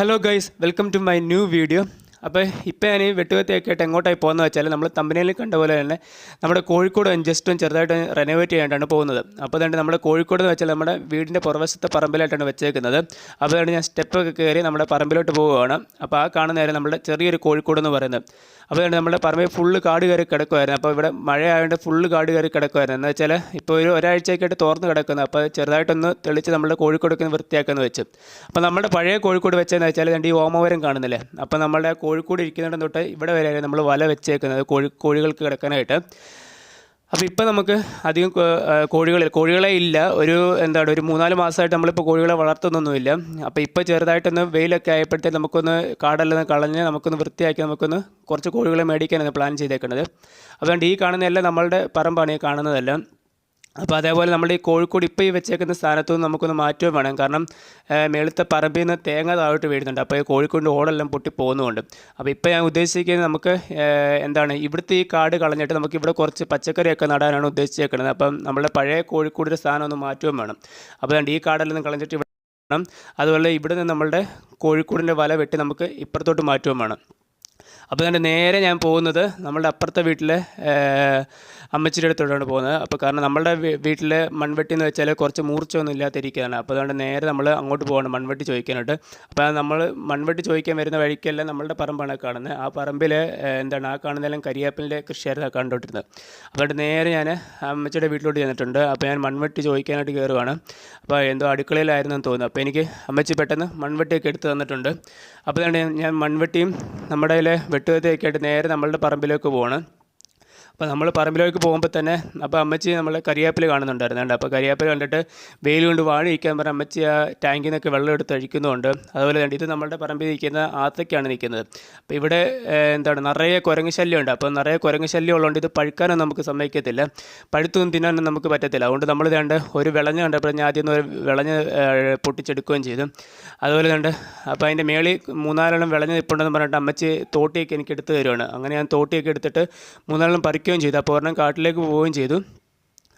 hello guys welcome to my new video. അപ്പോൾ ഇപ്പോൾ ഞാൻ വെട്ടുകത്തിയൊക്കെ ആയിട്ട് എങ്ങോട്ടായി പോകുന്നത് വെച്ചാൽ നമ്മൾ തമ്പനയിൽ കണ്ട പോലെ തന്നെ നമ്മുടെ കോഴിക്കോട് ജസ്റ്റ് ചെറുതായിട്ട് റെനോവേറ്റ് ചെയ്യാനായിട്ടാണ് പോകുന്നത്. അപ്പോൾ തന്നെ നമ്മുടെ കോഴിക്കോട് എന്ന് വെച്ചാൽ നമ്മുടെ വീടിന്റെ പുറവശത്തെ പറമ്പിലായിട്ടാണ് വെച്ചേക്കുന്നത്. അപ്പോൾ അതുകൊണ്ട് ഞാൻ സ്റ്റെപ്പൊക്കെ കയറി നമ്മുടെ പറമ്പിലോട്ട് പോവുകയാണ്. അപ്പോൾ ആ കാണുന്ന നേരം നമ്മുടെ ചെറിയൊരു കോഴിക്കോട് എന്ന് പറയുന്നത്. അപ്പോൾ അതുകൊണ്ട് നമ്മുടെ പറമ്പിൽ ഫുള്ള് കാട് കയറി കിടക്കുമായിരുന്നു അപ്പോൾ ഇവിടെ മഴയായതുകൊണ്ട് ഫുള്ള് കാട് കയറി കിടക്കുമായിരുന്നു എന്ന് വെച്ചാൽ ഇപ്പോൾ ഒരു ഒരാഴ്ചയൊക്കെയായിട്ട് തുറന്ന് കിടക്കുന്നത് അപ്പോൾ ചെറുതായിട്ടൊന്ന് തെളിച്ച് നമ്മുടെ കോഴിക്കോടൊക്കെ ഒന്ന് വൃത്തിയാക്കാന്ന് വെച്ച്. അപ്പോൾ നമ്മുടെ പഴയ കോഴിക്കോട് വെച്ചതെന്ന് വെച്ചാൽ രണ്ട് ഈ ഓമവരം കാണുന്നില്ലേ? അപ്പോൾ നമ്മുടെ കോഴിക്കോട് ഇരിക്കുന്നിടം തൊട്ട് ഇവിടെ വരെയാണ് നമ്മൾ വല വെച്ചേക്കുന്നത്. കോഴി കോഴികൾക്ക് കിടക്കാനായിട്ട്. അപ്പോൾ ഇപ്പോൾ നമുക്ക് അധികം കോഴികളിൽ കോഴികളെ ഇല്ല. ഒരു എന്താണ് ഒരു മൂന്നാൽ മാസമായിട്ട് നമ്മളിപ്പോൾ കോഴികളെ വളർത്തുന്നൊന്നുമില്ല. അപ്പോൾ ഇപ്പോൾ ചെറുതായിട്ടൊന്ന് വെയിലൊക്കെ ആയപ്പോഴത്തേക്ക് നമുക്കൊന്ന് കാടെല്ലാം കളഞ്ഞ് നമുക്കൊന്ന് വൃത്തിയാക്കി നമുക്കൊന്ന് കുറച്ച് കോഴികളെ മേടിക്കാനാണ് പ്ലാൻ ചെയ്തേക്കുന്നത്. അതുകൊണ്ട് ഈ കാണുന്നതെല്ലാം നമ്മളുടെ പറമ്പാണ് ഈ കാണുന്നതെല്ലാം. അപ്പോൾ അതേപോലെ നമ്മുടെ ഈ കോഴിക്കോട് ഇപ്പോൾ ഈ വെച്ചേക്കുന്ന സ്ഥാനത്തു നിന്ന് നമുക്കൊന്ന് മാറ്റുകയും വേണം. കാരണം മേളത്തെ പറമ്പിൽ നിന്ന് തേങ്ങ താഴോട്ട് വീഴുന്നുണ്ട്. അപ്പോൾ ഈ കോഴിക്കോടിന്റെ ഓടെല്ലാം പൊട്ടി പോകുന്നുണ്ട്. അപ്പോൾ ഇപ്പോൾ ഞാൻ ഉദ്ദേശിക്കുന്നത് നമുക്ക് എന്താണ് ഇവിടുത്തെ ഈ കാട് കളഞ്ഞിട്ട് നമുക്ക് ഇവിടെ കുറച്ച് പച്ചക്കറിയൊക്കെ നടാനാണ് ഉദ്ദേശിച്ചേക്കുന്നത്. അപ്പം നമ്മുടെ പഴയ കോഴിക്കോടിന്റെ സ്ഥാനം ഒന്ന് മാറ്റുകയും വേണം. അപ്പോൾ ഈ കാടെല്ലാം കളഞ്ഞിട്ട് ഇവിടെ അതുപോലെ ഇവിടെ നിന്ന് നമ്മളുടെ കോഴിക്കോടിന്റെ വല വെട്ടി നമുക്ക് ഇപ്പുറത്തോട്ട് മാറ്റുകയും വേണം. അപ്പോൾ തന്നെ നേരെ ഞാൻ പോകുന്നത് നമ്മളുടെ അപ്പുറത്തെ വീട്ടിലെ അമ്മച്ചിയുടെ അടുത്തോട്ടാണ് പോകുന്നത്. അപ്പോൾ കാരണം നമ്മളുടെ വീട്ടിൽ മൺവെട്ടി എന്ന് വെച്ചാൽ കുറച്ച് മൂർച്ചയൊന്നും ഇല്ലാതിരിക്കുകയാണ്. അപ്പോൾ അതുകൊണ്ട് നേരെ നമ്മൾ അങ്ങോട്ട് പോകണം മൺവെട്ടി ചോദിക്കാനായിട്ട്. അപ്പോൾ നമ്മൾ മൺവെട്ടി ചോദിക്കാൻ വരുന്ന വഴിക്കെല്ലാം നമ്മളുടെ പറമ്പാണ് കാണുന്നത്. ആ പറമ്പിൽ എന്താണ് ആ കാണുന്നതെല്ലാം കരിയാപ്പിന്റെ കൃഷിയായിരുന്നു കണ്ടുകൊണ്ടിരുന്നത്. അതുകൊണ്ട് നേരെ ഞാൻ അമ്മച്ചിയുടെ വീട്ടിലോട്ട് ചെന്നിട്ടുണ്ട്. അപ്പോൾ ഞാൻ മൺവെട്ടി ചോദിക്കാനായിട്ട് കയറുവാണ്. അപ്പോൾ എന്തോ അടുക്കളയിലായിരുന്നു എന്ന് തോന്നുന്നു. അപ്പോൾ എനിക്ക് അമ്മച്ചി പെട്ടെന്ന് മൺവെട്ടിയൊക്കെ എടുത്ത് തന്നിട്ടുണ്ട്. അപ്പോൾ ഞാൻ മൺവെട്ടിയും നമ്മുടെ വെട്ടുകത്തിയൊക്കെ ആയിട്ട് നേരെ നമ്മളുടെ പറമ്പിലേക്ക് പോവാണ്. അപ്പോൾ നമ്മൾ പറമ്പിലേക്ക് പോകുമ്പോൾ തന്നെ അപ്പോൾ അമ്മച്ചി നമ്മൾ കരിയാപ്പിൽ കാണുന്നുണ്ടായിരുന്നു കണ്ടോ? അപ്പോൾ കരിയാപ്പിൽ കണ്ടിട്ട് വെയിൽ കൊണ്ട് വാഴ ഇരിക്കാൻ പറഞ്ഞ അമ്മച്ചി ആ ടാങ്കിൽ നിന്നൊക്കെ വെള്ളം എടുത്ത് അഴിക്കുന്നുണ്ട് അതുപോലെ തന്നെ ഇത് നമ്മളുടെ പറമ്പിൽ നിൽക്കുന്ന ആത്തയ്ക്കാണ് നിൽക്കുന്നത്. അപ്പോൾ ഇവിടെ എന്താണ് നിറയെ കുരങ്ങ് ശല്യമുണ്ട്. അപ്പോൾ നിറയെ കുരങ്ങ് ശല്യം ഉള്ളതുകൊണ്ട് ഇത് പഴുക്കാനൊന്നും നമുക്ക് സമ്മതിക്കത്തില്ല. പഴുത്തൊന്നും തിന്നാനും നമുക്ക് പറ്റത്തില്ല. അതുകൊണ്ട് നമ്മൾ രണ്ട് ഒരു വിളഞ്ഞ് കണ്ടപ്പോൾ ഞാൻ ആദ്യം ഒരു വിളഞ്ഞ് പൊട്ടിച്ചെടുക്കുകയും ചെയ്തു. അതുപോലെ തന്നെ അപ്പോൾ അതിന്റെ മേളിൽ മൂന്നാലെണ്ണം വിളഞ്ഞ് നിൽപ്പുണ്ടെന്ന് പറഞ്ഞിട്ട് അമ്മച്ചി തോട്ടിയൊക്കെ എനിക്ക് എടുത്ത് തരുവാണ്. അങ്ങനെ ഞാൻ തോട്ടിയൊക്കെ എടുത്തിട്ട് മൂന്നാലെണ്ണം പറിക്കുകയും ചെയ്തു. അപ്പോൾ ഒരെണ്ണം കാട്ടിലേക്ക് പോവുകയും ചെയ്തു.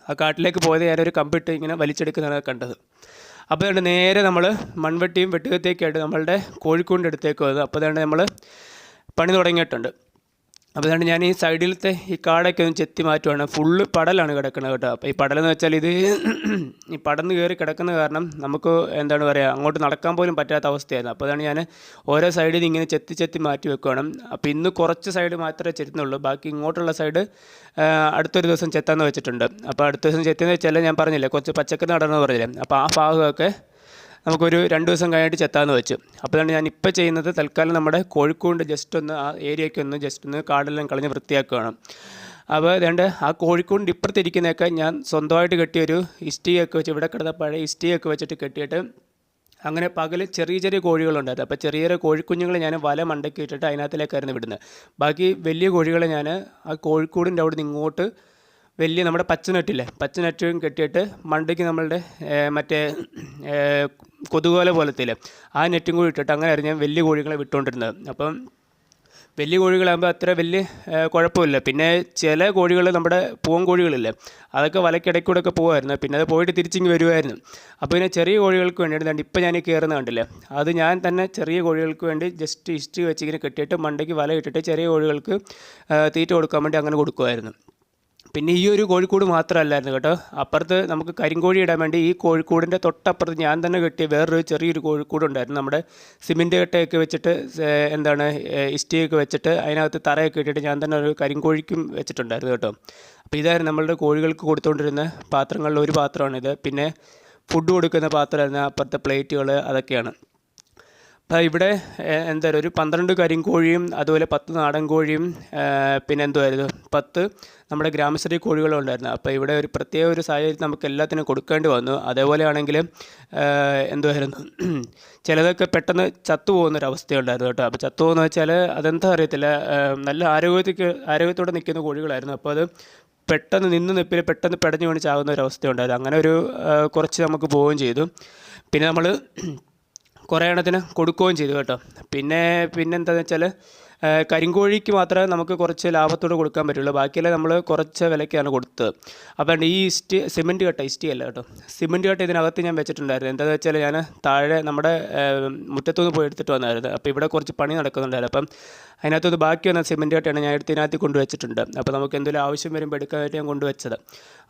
ആ കാട്ടിലേക്ക് പോയത് ഞാനൊരു കമ്പിട്ട് ഇങ്ങനെ വലിച്ചെടുക്കുന്നതാണ് കണ്ടത്. അപ്പോൾ അതുകൊണ്ട് നേരെ നമ്മൾ മൺവെട്ടിയും വെട്ടുകത്തേക്കായിട്ട് നമ്മളുടെ കോഴിക്കോടിന്റെ അടുത്തേക്ക് വന്നത് അപ്പോൾ അതുകൊണ്ട് നമ്മൾ പണി തുടങ്ങിയിട്ടുണ്ട്. അപ്പോൾ അതുകൊണ്ട് ഞാൻ ഈ സൈഡിലത്തെ ഈ കാടൊക്കെ ഒന്ന് ചെത്തി മാറ്റുവാണ്. ഫുള്ള് പടലാണ് കിടക്കുന്നത് കേട്ടോ. അപ്പോൾ ഈ പടലെന്ന് വെച്ചാൽ ഇത് ഈ പടന്ന് കയറി കിടക്കുന്ന കാരണം നമുക്ക് എന്താണ് പറയുക അങ്ങോട്ട് നടക്കാൻ പോലും പറ്റാത്ത അവസ്ഥയായിരുന്നു. അപ്പോൾ അതാണ് ഞാൻ ഓരോ സൈഡിൽ ഇങ്ങനെ ചെത്തി ചെത്തി മാറ്റി വെക്കുകയാണ് അപ്പോൾ ഇന്ന് കുറച്ച് സൈഡ് മാത്രമേ ചെത്തുന്നുള്ളൂ. ബാക്കി ഇങ്ങോട്ടുള്ള സൈഡ് അടുത്തൊരു ദിവസം ചെത്താന്ന് വെച്ചിട്ടുണ്ട്. അപ്പോൾ അടുത്ത ദിവസം ചെത്തിയെന്ന് വെച്ചാൽ ഞാൻ പറഞ്ഞില്ലേ കുറച്ച് പച്ചക്കറി നടന്നു പറഞ്ഞില്ലേ? അപ്പോൾ ആ ഭാഗമൊക്കെ നമുക്കൊരു രണ്ട് ദിവസം കഴിഞ്ഞിട്ട് ചെത്താമെന്ന് വെച്ചു. അപ്പോഴാണ് ഞാൻ ഇപ്പോൾ ചെയ്യുന്നത് തൽക്കാലം നമ്മുടെ കോഴിക്കോട് ജസ്റ്റ് ഒന്ന് ആ ഏരിയയ്ക്ക് ഒന്ന് ജസ്റ്റ് ഒന്ന് കാടെല്ലാം കളഞ്ഞ് വൃത്തിയാക്കുകയാണ്. അപ്പോൾ അതുകൊണ്ട് ആ കോഴിക്കോടിന്റെ ഇപ്പുറത്തിരിക്കുന്നതൊക്കെ ഞാൻ സ്വന്തമായിട്ട് കെട്ടിയൊരു ഇസ്റ്റിയൊക്കെ വെച്ച് ഇവിടെ കിടന്ന പഴയ ഇസ്റ്റിയൊക്കെ വെച്ചിട്ട് കെട്ടിയിട്ട് അങ്ങനെ പകൽ ചെറിയ ചെറിയ കോഴികളുണ്ടായിരുന്നു അപ്പോൾ ചെറിയ ചെറിയ കോഴിക്കുഞ്ഞുങ്ങളെ ഞാൻ വല മണ്ടയ്ക്ക് ഇട്ടിട്ട് അതിനകത്തിലേക്കായിരുന്നു വിടുന്നത്. ബാക്കി വലിയ കോഴികളെ ഞാൻ ആ കോഴിക്കോടിന്റെ അവിടെ നിന്ന് ഇങ്ങോട്ട് വലിയ നമ്മുടെ പച്ചനെറ്റില്ലേ പച്ചനെറ്റും കെട്ടിയിട്ട് മണ്ടയ്ക്ക് നമ്മളുടെ മറ്റേ കൊതുകോല പോലത്തില്ലേ ആ നെറ്റും കൂടി ഇട്ടിട്ട് അങ്ങനെയായിരുന്നു ഞാൻ വലിയ കോഴികളെ വിട്ടുകൊണ്ടിരുന്നത് അപ്പം വലിയ കോഴികളാകുമ്പോൾ അത്ര വലിയ കുഴപ്പമില്ല. പിന്നെ ചില കോഴികൾ നമ്മുടെ പൂവൻ കോഴികളില്ലേ? അതൊക്കെ വലക്കിടയ്ക്കൂടെ ഒക്കെ പോകുമായിരുന്നു പിന്നെ അത് പോയിട്ട് തിരിച്ചിങ്ങ് വരുമായിരുന്നു അപ്പോൾ പിന്നെ ചെറിയ കോഴികൾക്ക് വേണ്ടിയിട്ട് ഇപ്പോൾ ഞാൻ ഈ കയറുന്ന കണ്ടില്ലേ? അത് ഞാൻ തന്നെ ചെറിയ കോഴികൾക്ക് വേണ്ടി ജസ്റ്റ് ഇഷ്ടി വെച്ച് ഇങ്ങനെ കെട്ടിയിട്ട് മണ്ടയ്ക്ക് വല ഇട്ടിട്ട് ചെറിയ കോഴികൾക്ക് തീറ്റ കൊടുക്കാൻ വേണ്ടി അങ്ങനെ കൊടുക്കുമായിരുന്നു പിന്നെ ഈ ഒരു കോഴിക്കൂട് മാത്രമല്ലായിരുന്നു കേട്ടോ. അപ്പുറത്ത് നമുക്ക് കരിങ്കോഴി ഇടാൻ വേണ്ടി ഈ കോഴിക്കൂടിന്റെ തൊട്ടപ്പുറത്ത് ഞാൻ തന്നെ കെട്ടിയ വേറൊരു ചെറിയൊരു കോഴിക്കൂട് ഉണ്ടായിരുന്നു നമ്മുടെ സിമെന്റ് കെട്ടയൊക്കെ വെച്ചിട്ട് എന്താണ് ഇസ്റ്റിയൊക്കെ വെച്ചിട്ട് അതിനകത്ത് തറയൊക്കെ ഇട്ടിട്ട് ഞാൻ തന്നെ ഒരു കരിങ്കോഴിക്കും വെച്ചിട്ടുണ്ടായിരുന്നു കേട്ടോ. അപ്പോൾ ഇതായിരുന്നു നമ്മളുടെ കോഴികൾക്ക് കൊടുത്തുകൊണ്ടിരുന്ന പാത്രങ്ങളിൽ ഒരു പാത്രമാണിത്. പിന്നെ ഫുഡ് കൊടുക്കുന്ന പാത്രമായിരുന്നു അപ്പുറത്തെ പ്ലേറ്റുകൾ അതൊക്കെയാണ്. ഇവിടെ എന്തായാലും ഒരു പന്ത്രണ്ട് കരിങ്കോഴിയും അതുപോലെ പത്ത് നാടൻ കോഴിയും പിന്നെ എന്തുമായിരുന്നു പത്ത് നമ്മുടെ ഗ്രാമശ്രീ കോഴികളും ഉണ്ടായിരുന്നു. അപ്പോൾ ഇവിടെ ഒരു പ്രത്യേക ഒരു സാഹചര്യത്തിൽ നമുക്ക് എല്ലാത്തിനും കൊടുക്കേണ്ടി വന്നു. അതേപോലെ ആണെങ്കിൽ എന്തുമായിരുന്നു ചിലതൊക്കെ പെട്ടെന്ന് ചത്തുപോകുന്ന ഒരു അവസ്ഥയുണ്ടായിരുന്നു കേട്ടോ. അപ്പോൾ ചത്തുപോകുന്ന വെച്ചാൽ അതെന്താ അറിയത്തില്ല. നല്ല ആരോഗ്യത്തേക്ക് ആരോഗ്യത്തോടെ നിൽക്കുന്ന കോഴികളായിരുന്നു. അപ്പോൾ അത് പെട്ടെന്ന് നിന്ന് നിപ്പിൽ പെട്ടെന്ന് പെടഞ്ഞു വീണ് ചാകുന്ന ഒരു അവസ്ഥയുണ്ടായിരുന്നു. അങ്ങനെ ഒരു കുറച്ച് നമുക്ക് പോവുകയും ചെയ്തു. പിന്നെ നമ്മൾ കുറേ എണ്ണത്തിന് കൊടുക്കുകയും ചെയ്തു കേട്ടോ. പിന്നെ പിന്നെ എന്താണെന്ന് വെച്ചാൽ കരിങ്കോഴിക്ക് മാത്രമേ നമുക്ക് കുറച്ച് ലാഭത്തോടെ കൊടുക്കാൻ പറ്റുള്ളൂ. ബാക്കിയെല്ലാം നമ്മൾ കുറച്ച് വിലയ്ക്കാണ് കൊടുത്തത്. അപ്പം ഈ ഇസ്റ്റി സിമെന്റ് കട്ട ഇസ്റ്റി അല്ല കേട്ടോ. സിമെന്റ് കട്ട ഇതിനകത്ത് ഞാൻ വെച്ചിട്ടുണ്ടായിരുന്നു. എന്താണെന്ന് വെച്ചാൽ ഞാൻ താഴെ നമ്മുടെ മുറ്റത്തുനിന്ന് പോയി എടുത്തിട്ട് വന്നായിരുന്നു. അപ്പോൾ ഇവിടെ കുറച്ച് പണി നടക്കുന്നുണ്ടായിരുന്നു. അപ്പം അതിനകത്തുനിന്ന് ബാക്കി വന്ന സിമെന്റ് കട്ടയാണ് ഞാൻ എടുത്ത് ഇതിനകത്ത് കൊണ്ടുവച്ചിട്ടുണ്ട് അപ്പോൾ നമുക്ക് എന്തെങ്കിലും ആവശ്യം വരുമ്പോൾ എടുക്കാനായിട്ട് ഞാൻ കൊണ്ടുവച്ചത്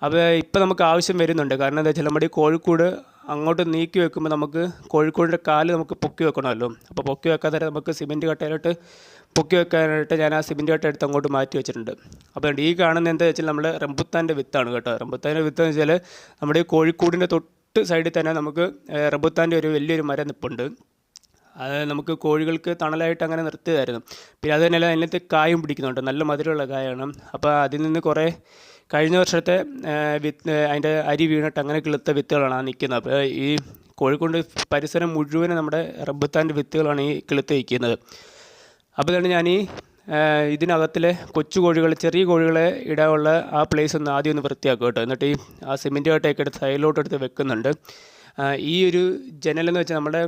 അപ്പോൾ ഇപ്പോൾ നമുക്ക് ആവശ്യം വരുന്നുണ്ട്. കാരണം എന്താ വെച്ചാൽ നമ്മുടെ ഈ കോഴിക്കോട് അങ്ങോട്ട് നീക്കി വെക്കുമ്പോൾ നമുക്ക് കോഴിക്കോടിന്റെ കാൽ നമുക്ക് പൊക്കി വെക്കണമല്ലോ. അപ്പോൾ പൊക്കി വെക്കാൻ നേരം നമുക്ക് സിമെന്റ് കട്ടയിലോട്ട് പൊക്കി വെക്കാനായിട്ട് ഞാൻ ആ സിമെന്റ് കട്ട എടുത്ത് അങ്ങോട്ട് മാറ്റി വെച്ചിട്ടുണ്ട്. അപ്പോൾ ഈ കാണുന്ന എന്താ വെച്ചാൽ നമ്മുടെ റംബുത്താന്റെ വിത്താണ് കേട്ടോ. റംബുത്താന്റെ വിത്ത് എന്ന് വെച്ചാൽ നമ്മുടെ ഈ കോഴിക്കോടിന്റെ തൊട്ട് സൈഡിൽ തന്നെ നമുക്ക് റംബുത്താന്റെ ഒരു വലിയൊരു മരം നിൽപ്പുണ്ട് അത് നമുക്ക് കോഴികൾക്ക് തണലായിട്ട് അങ്ങനെ നിർത്തിയതായിരുന്നു. പിന്നെ അത് തന്നെയല്ല അതിനകത്ത് കായും പിടിക്കുന്നുണ്ട്. നല്ല മധുരമുള്ള കായാണ്. അപ്പോൾ അതിൽ നിന്ന് കുറേ കഴിഞ്ഞ വർഷത്തെ വിത്ത് അതിന്റെ അരി വീണിട്ട് അങ്ങനെ കിളുത്ത വിത്തുകളാണ് ആ നിൽക്കുന്നത്. അപ്പോൾ ഈ കോഴിക്കോട് പരിസരം മുഴുവനും നമ്മുടെ റബ്ബത്താന്റെ വിത്തുകളാണ് ഈ കിളുത്ത് നിൽക്കുന്നത്. അപ്പോൾ തന്നെ ഞാൻ ഈ ഇതിനകത്തിലെ കൊച്ചു കോഴികൾ ചെറിയ കോഴികളെ ഇടാനുള്ള ആ പ്ലേസ് ഒന്ന് ആദ്യം ഒന്ന് വൃത്തിയാക്കും കേട്ടോ. എന്നിട്ട് ഈ ആ സിമെന്റ് കട്ടയൊക്കെ എടുത്ത് സൈഡിലോട്ട് എടുത്ത് വെക്കുന്നുണ്ട്. ഈ ഒരു ജനലെന്ന് വെച്ചാൽ നമ്മുടെ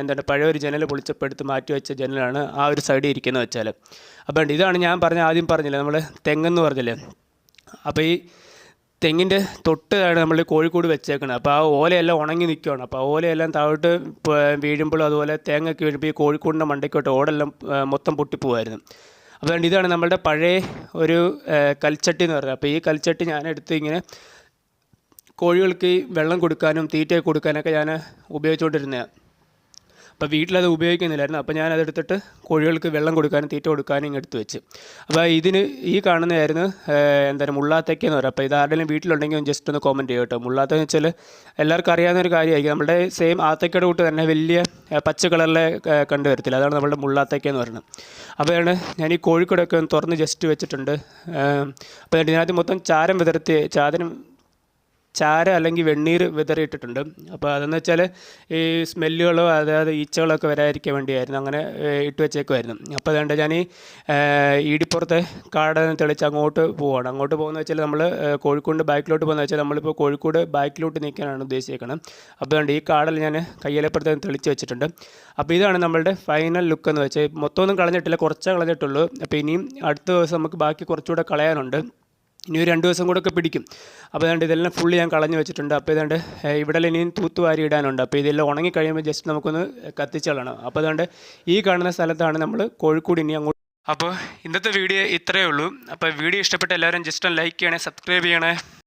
എന്താണ് പഴയ ഒരു ജനൽ പൊളിച്ചപ്പോൾ എടുത്ത് മാറ്റി വെച്ച ജനലാണ് ആ ഒരു സൈഡിൽ ഇരിക്കുന്നത് വെച്ചാൽ. അപ്പോൾ ഇതാണ് ഞാൻ പറഞ്ഞ ആദ്യം പറഞ്ഞില്ലേ നമ്മൾ തെങ്ങെന്ന് പറഞ്ഞില്ലേ? അപ്പോൾ ഈ തെങ്ങിന്റെ തൊട്ടാണ് നമ്മൾ കോഴിക്കോട് വെച്ചേക്കുന്നത് അപ്പോൾ ആ ഓലയെല്ലാം ഉണങ്ങി നിൽക്കുകയാണ് അപ്പോൾ ആ ഓലയെല്ലാം താഴോട്ട് വീഴുമ്പോഴും അതുപോലെ തേങ്ങയൊക്കെ വീഴുമ്പോൾ ഈ കോഴിക്കോടിന്റെ മണ്ടയ്ക്കോട്ട് ഓടെല്ലാം മൊത്തം പൊട്ടിപ്പോവായിരുന്നു. അപ്പോൾ ഇതാണ് നമ്മളുടെ പഴയ ഒരു കൽച്ചട്ടി എന്ന് പറയുന്നത്. അപ്പോൾ ഈ കൽച്ചട്ടി ഞാൻ എടുത്ത് ഇങ്ങനെ കോഴികൾക്ക് വെള്ളം കൊടുക്കാനും തീറ്റയൊക്കെ കൊടുക്കാനൊക്കെ ഞാൻ ഉപയോഗിച്ചുകൊണ്ടിരുന്നതാണ് അപ്പോൾ വീട്ടിലത് ഉപയോഗിക്കുന്നില്ലായിരുന്നു. അപ്പോൾ ഞാൻ അതെടുത്തിട്ട് കോഴികൾക്ക് വെള്ളം കൊടുക്കാനും തീറ്റ കൊടുക്കാനും ഇങ്ങ് എടുത്ത് വെച്ച്. അപ്പോൾ ഇതിന് ഈ കാണുന്നതായിരുന്നു എന്തായാലും മുള്ളാത്തക്ക എന്ന് അപ്പോൾ ഇത് ആരുടെയും വീട്ടിലുണ്ടെങ്കിൽ ജസ്റ്റ് ഒന്ന് കോമന്റ് ചെയ്യും കേട്ടോ. മുള്ളാത്ത എന്ന് വെച്ചാൽ എല്ലാവർക്കും അറിയാവുന്ന ഒരു കാര്യമായിരിക്കും. നമ്മുടെ സെയിം ആത്തക്കയുടെ കൂട്ട് തന്നെ വലിയ പച്ച കളറിലെ കണ്ടുവരത്തില്ല കണ്ടു വരത്തില്ല. അതാണ് നമ്മുടെ മുള്ളാത്തക്ക എന്ന് പറയുന്നത്. അപ്പോഴാണ് ഞാൻ ഈ കോഴിക്കോടൊക്കെ ഒന്ന് തുറന്ന് ജസ്റ്റ് വെച്ചിട്ടുണ്ട്. അപ്പോൾ ഇതിനകത്ത് മൊത്തം ചാരം വിതർത്തി ചാതനം ചാര അല്ലെങ്കിൽ വെണ്ണീർ വിതറിയിട്ടിട്ടുണ്ട്. അപ്പോൾ അതെന്ന് വെച്ചാൽ ഈ സ്മെല്ലുകളോ അതായത് ഈച്ചകളൊക്കെ വരാതിരിക്കാൻ വേണ്ടിയായിരുന്നു. അങ്ങനെ ഇട്ട് വെച്ചേക്കുമായിരുന്നു അപ്പോൾ അതുകൊണ്ട് ഞാൻ ഈ ഈടിപ്പുറത്തെ കാട് തെളിച്ച് അങ്ങോട്ട് പോവുകയാണ് അങ്ങോട്ട് പോകുന്ന വെച്ചാൽ നമ്മൾ കോഴിക്കോട് ബാക്കിലോട്ട് പോകുന്ന വെച്ചാൽ നമ്മളിപ്പോൾ കോഴിക്കോട് ബാക്കിലോട്ട് നിൽക്കാനാണ് ഉദ്ദേശിക്കുന്നത് അപ്പോൾ അതുകൊണ്ട് ഈ കാടൽ ഞാൻ കയ്യിലപ്പുറത്ത് തെളിച്ച് വെച്ചിട്ടുണ്ട്. അപ്പോൾ ഇതാണ് നമ്മളുടെ ഫൈനൽ ലുക്ക് എന്ന് വെച്ചാൽ മൊത്തമൊന്നും കളഞ്ഞിട്ടില്ല കുറച്ചേ കളഞ്ഞിട്ടുള്ളൂ. അപ്പോൾ ഇനിയും അടുത്ത ദിവസം നമുക്ക് ബാക്കി കുറച്ചുകൂടെ കളയാനുണ്ട്. ഇനി ഒരു രണ്ട് ദിവസം കൂടെ ഒക്കെ പിടിക്കും. അപ്പോൾ ഏതാണ്ട് ഇതെല്ലാം ഫുള്ള് ഞാൻ കളഞ്ഞു വെച്ചിട്ടുണ്ട്. അപ്പോൾ ഏഹ്, ഇവിടെ ഇനിയും തൂത്തുവാരി ഇടാനുണ്ട്. അപ്പോൾ ഇതെല്ലാം ഉണങ്ങി കഴിയുമ്പോൾ ജസ്റ്റ് നമുക്കൊന്ന് കത്തിച്ചളണം. അപ്പോൾ ഏതാണ്ട് ഈ കാണുന്ന സ്ഥലത്താണ് നമ്മൾ കോഴിക്കോട് ഇനി അങ്ങോട്ട്. അപ്പോൾ ഇന്നത്തെ വീഡിയോ ഇത്രയേ ഉള്ളൂ. അപ്പോൾ വീഡിയോ ഇഷ്ടപ്പെട്ട എല്ലാവരും ജസ്റ്റ് ഒന്ന് ലൈക്ക് ചെയ്യണേ സബ്സ്ക്രൈബ് ചെയ്യണേ.